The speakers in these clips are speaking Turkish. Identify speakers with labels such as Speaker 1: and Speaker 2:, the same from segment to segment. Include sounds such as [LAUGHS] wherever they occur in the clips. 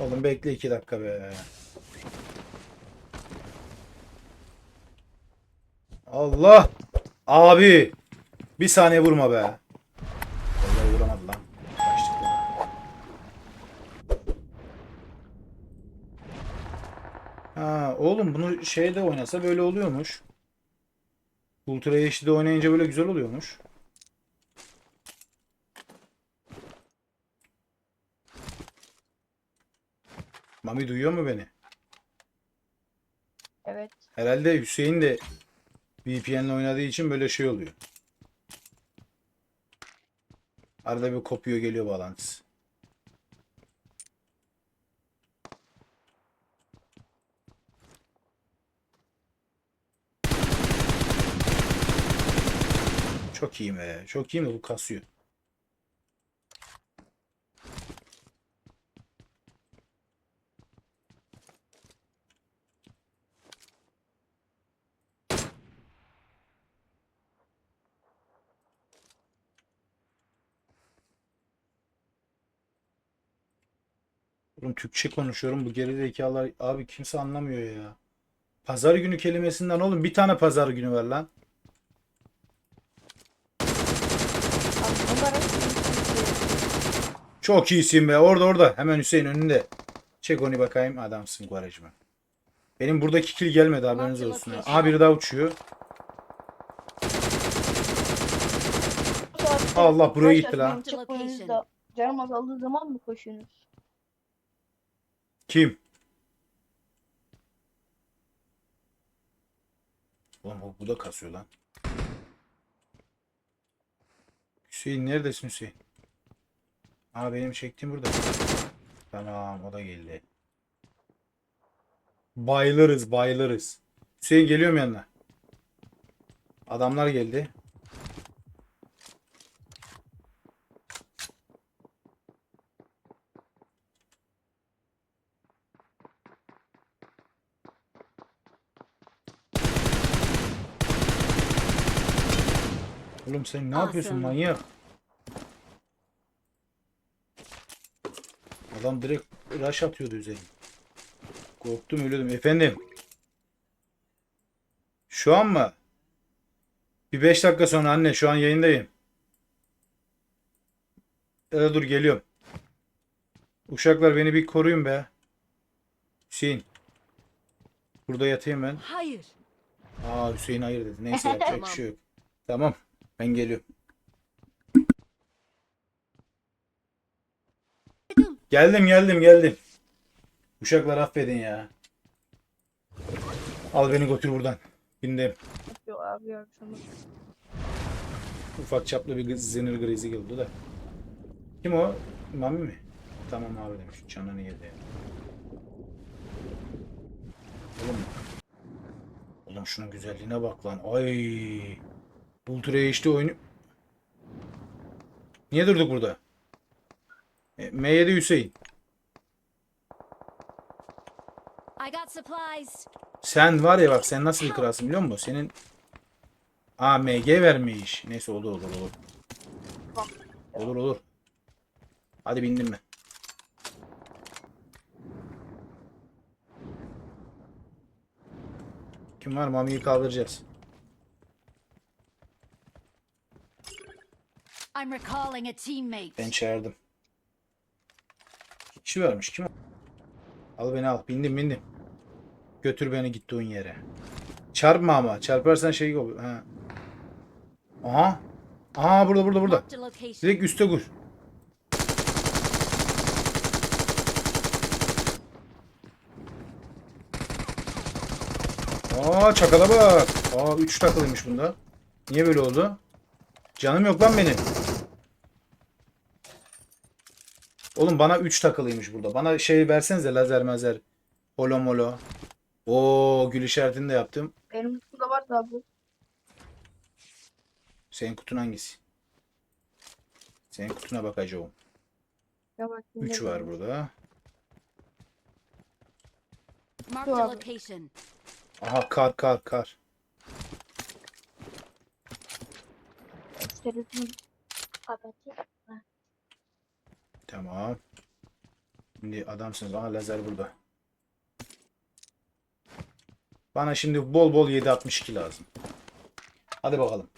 Speaker 1: Oğlum bekle iki dakika be. Allah! Abi! Bir saniye vurma be. Vallahi vuramadı lan. Ha, oğlum bunu şeyde oynasa böyle oluyormuş. Ultra HD'de oynayınca böyle güzel oluyormuş. Mami duyuyor mu beni?
Speaker 2: Evet.
Speaker 1: Herhalde Hüseyin de VPN'le oynadığı için böyle şey oluyor. Arada bir kopuyor geliyor bağlantısı. Çok iyi be. Çok iyi mi bu kasıyor. Oğlum Türkçe konuşuyorum. Bu gerizekalılar abi kimse anlamıyor ya. Pazar günü kelimesinden oğlum bir tane pazar günü ver lan. Çok iyisin be. Orada orada. Hemen Hüseyin önünde. Çek onu bakayım. Adamsın Guarajman. Benim buradaki kill gelmedi haberiniz olsun. Aha biri daha uçuyor. Allah, buraya gitti lan.
Speaker 2: Canım azaldığı zaman mı koşuyorsunuz?
Speaker 1: Kim? Bu, bu da kasıyor lan. Hüseyin neredesin Hüseyin? Aa benim çektiğim burada. Tamam o da geldi. Bayılırız bayılırız. Hüseyin geliyorum yanına. Adamlar geldi. Oğlum sen ne yapıyorsun
Speaker 3: Awesome.
Speaker 1: manyak? Adam direkt rush atıyordu üzerine. Korktum ölüyordum. Efendim. Şu an mı? Bir 5 dakika sonra anne şu an yayındayım. Ee, dur geliyorum. Uşaklar beni bir koruyun be. Hüseyin. Burada yatayım ben.
Speaker 3: Hayır.
Speaker 1: Aa Hüseyin hayır dedi. Neyse [LAUGHS] yapacak bir şey yok. Tamam. Ben geliyorum. Geldim geldim geldim. Uşaklar affedin ya. Al beni götür buradan. Bindim.
Speaker 2: Yok abi şunu.
Speaker 1: Ufak çaplı bir zinir grizi geldi da. Kim o? Mami mi? Tamam abi demiş. Canını yedi. Oğlum. Oğlum şunun güzelliğine bak lan. Ay. Ultra HD oyunu. Niye durduk burada? E, M7 Hüseyin. Sen var ya bak sen nasıl bir kralsın biliyor musun? Senin Aa MG vermiş. Neyse olur olur olur. Olur olur. Hadi bindim ben. Kim var? Mami'yi kaldıracağız.
Speaker 3: I'm recalling a teammate.
Speaker 1: Ben çağırdım. Kişi vermiş. Kim? Al beni al. Bindim bindim. Götür beni gittiğin yere. Çarpma ama. Çarparsan şey olur. Ha. Aha. Aha burada burada burada. Direkt üste kur. Aa çakala bak. Aa 3 takılıymış bunda. Niye böyle oldu? Canım yok lan benim. Oğlum bana 3 takılıymış burada. Bana şey versenize lazer mazer. Holo molo. Oo gül işaretini de yaptım.
Speaker 2: Benim kutuda var da bu.
Speaker 1: Senin kutun hangisi? Senin kutuna bakacağım.
Speaker 2: Ya bak.
Speaker 1: 3 var burada.
Speaker 3: Marked a location.
Speaker 1: Aha kar kar kar.
Speaker 2: Kapatayım.
Speaker 1: Tamam. Şimdi adamsınız. Aha lazer burada. Bana şimdi bol bol 7.62 lazım. Hadi bakalım.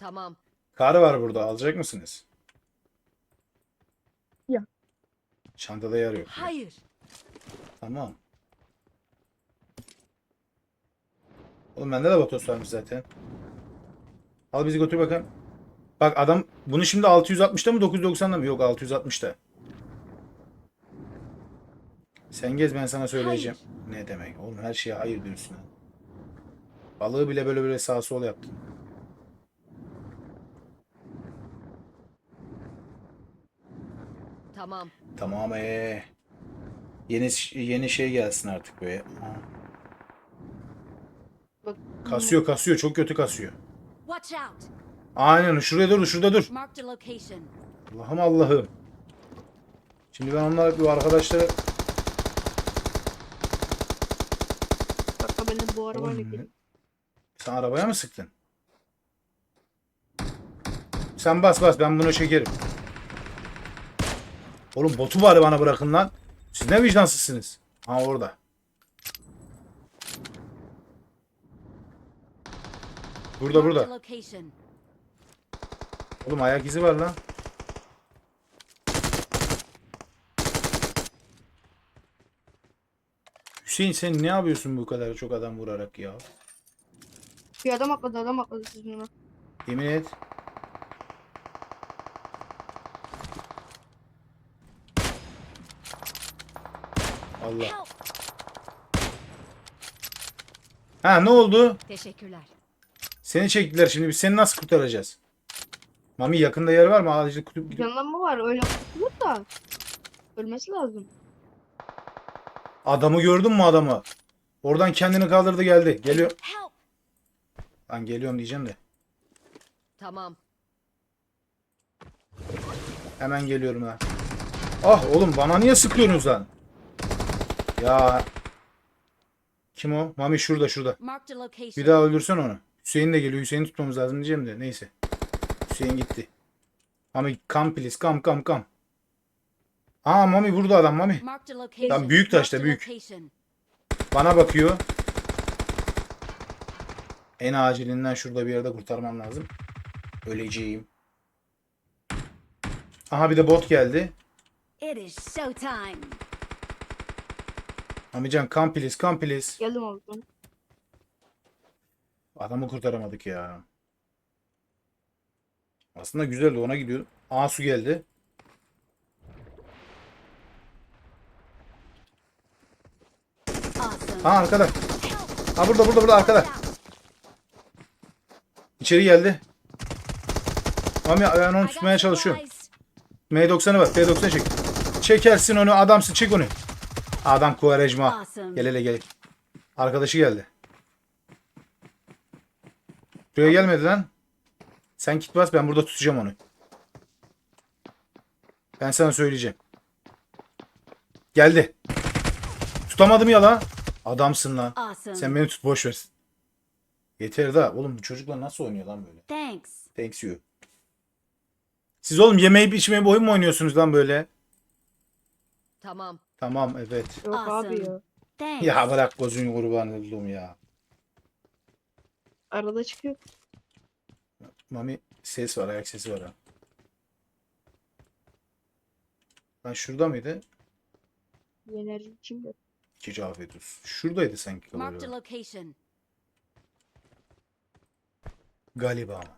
Speaker 4: Tamam.
Speaker 1: Karı var burada. Alacak mısınız?
Speaker 2: Ya.
Speaker 1: Çantada yer yok.
Speaker 3: Hayır.
Speaker 1: Tamam. Oğlum bende de Vatos varmış zaten. Al bizi götür bakalım. Bak adam bunu şimdi 660'ta mı 990'da mı? Yok 660'ta. Sen gez ben sana söyleyeceğim. Ne demek? Oğlum her şeye hayır diyorsun. Balığı bile böyle böyle sağ sol yaptın.
Speaker 4: Tamam.
Speaker 1: Tamam ee. Yeni yeni şey gelsin artık.
Speaker 2: Bak.
Speaker 1: Kasıyor kasıyor çok kötü kasıyor.
Speaker 3: Watch out.
Speaker 1: Aynen şuraya dur şurada dur. Allah'ım Allah'ım. Şimdi ben onlara bir arkadaşlara
Speaker 2: Kanka benim bu arabayla
Speaker 1: Oğlum,
Speaker 2: gelin.
Speaker 1: sen arabaya mı sıktın? Sen bas bas ben bunu çekerim. Oğlum botu bari bana bırakın lan. Siz ne vicdansızsınız? Ha orada. Burada burada. Oğlum ayak izi var lan. Hüseyin sen ne yapıyorsun bu kadar çok adam vurarak ya?
Speaker 2: Bir adam atladı adam atladı sizin ona.
Speaker 1: Yemin et. Allah. Ha ne oldu?
Speaker 3: Teşekkürler.
Speaker 1: Seni çektiler şimdi biz seni nasıl kurtaracağız? Mami yakında yer var mı? Acil kutup.
Speaker 2: Canlanma var öyle kurtulur da. Ölmesi lazım.
Speaker 1: Adamı gördün mü adamı? Oradan kendini kaldırdı geldi. Geliyor.
Speaker 3: Help.
Speaker 1: Lan geliyorum diyeceğim de.
Speaker 4: Tamam.
Speaker 1: Hemen geliyorum ha. Ah oğlum bana niye sıkıyorsunuz lan? Ya. Kim o? Mami şurada şurada.
Speaker 3: Marked a location.
Speaker 1: Bir daha öldürsen onu. Hüseyin de geliyor. Hüseyin'i tutmamız lazım diyeceğim de. Neyse. Hüseyin gitti. Mami come please. Come come come. Aa Mami burada adam Mami. Lan büyük taşta, büyük. Bana bakıyor. En acilinden şurada bir yerde kurtarmam lazım. Öleceğim. Aha bir de bot geldi.
Speaker 3: It is showtime.
Speaker 1: Mamican come please come please.
Speaker 2: Geldim ben.
Speaker 1: Adamı kurtaramadık ya. Aslında güzeldi ona gidiyor. Aa su geldi. Ha arkada. Ha burada burada burada arkada. İçeri geldi. Mami ben onu tutmaya
Speaker 3: supplies.
Speaker 1: M90'ı bak. P90 çek. Çekersin onu adamsın çek onu. Adam Kuvarejma. Gel hele gel. Arkadaşı geldi. Buraya gelmedi lan. Sen git bas ben burada tutacağım onu. Ben sana söyleyeceğim. Geldi. Tutamadım ya la. Adamsın lan.
Speaker 3: Awesome.
Speaker 1: Sen beni tut boş ver. Yeter da. Oğlum bu çocuklar nasıl oynuyor lan böyle?
Speaker 3: Thanks.
Speaker 1: Thanks you. Siz oğlum yemeyip içmeyip oyun mu oynuyorsunuz lan böyle?
Speaker 4: Tamam.
Speaker 1: Tamam evet.
Speaker 2: Yok abi
Speaker 3: Awesome.
Speaker 2: ya.
Speaker 3: Thanks.
Speaker 1: Ya bırak gözünü kurban oldum ya.
Speaker 2: Arada çıkıyor.
Speaker 1: Mami ses var ayak sesi var ha. Lan şurada mıydı?
Speaker 2: Bir enerji içinde.
Speaker 1: İkinci afiyet olsun. Şuradaydı sanki
Speaker 3: Marked a
Speaker 1: galiba.
Speaker 3: location.
Speaker 1: Galiba ama.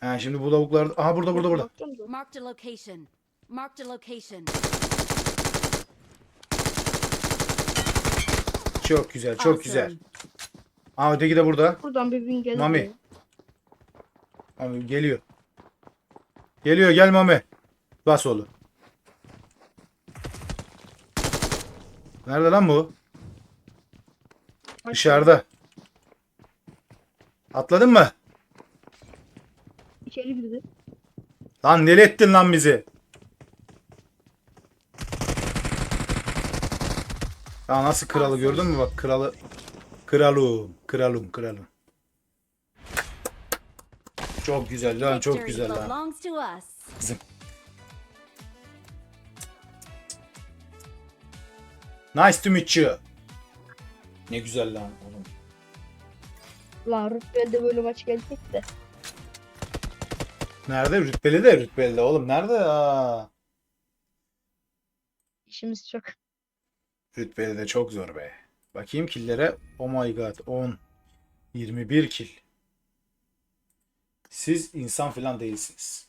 Speaker 1: Ha şimdi bu lavuklar... Aha burada burada burada.
Speaker 2: Bakacağım da.
Speaker 3: Marked a location. Marked a location.
Speaker 1: Çok güzel çok
Speaker 3: Awesome.
Speaker 1: güzel. Aa öteki de burada.
Speaker 2: Buradan bir bin gelir.
Speaker 1: Mami. Mami geliyor. Geliyor gel Mami. Bas oğlum. Nerede lan bu? Dışarıda. Atladın mı?
Speaker 2: İçeri girdi.
Speaker 1: Lan deli ettin lan bizi. Ya nasıl kralı gördün mü bak kralı. Kralım, kralım, kralım. Çok güzel lan, çok güzel lan. Kızım. Nice to meet you. Ne güzel lan oğlum.
Speaker 2: Lan rütbelde böyle maç gelecek de.
Speaker 1: Nerede? Rütbeli de rütbeli de oğlum. Nerede? Aa.
Speaker 2: İşimiz çok.
Speaker 1: Rütbeli de çok zor be. Bakayım killere. Oh my god. 10. 21 kill. Siz insan falan değilsiniz.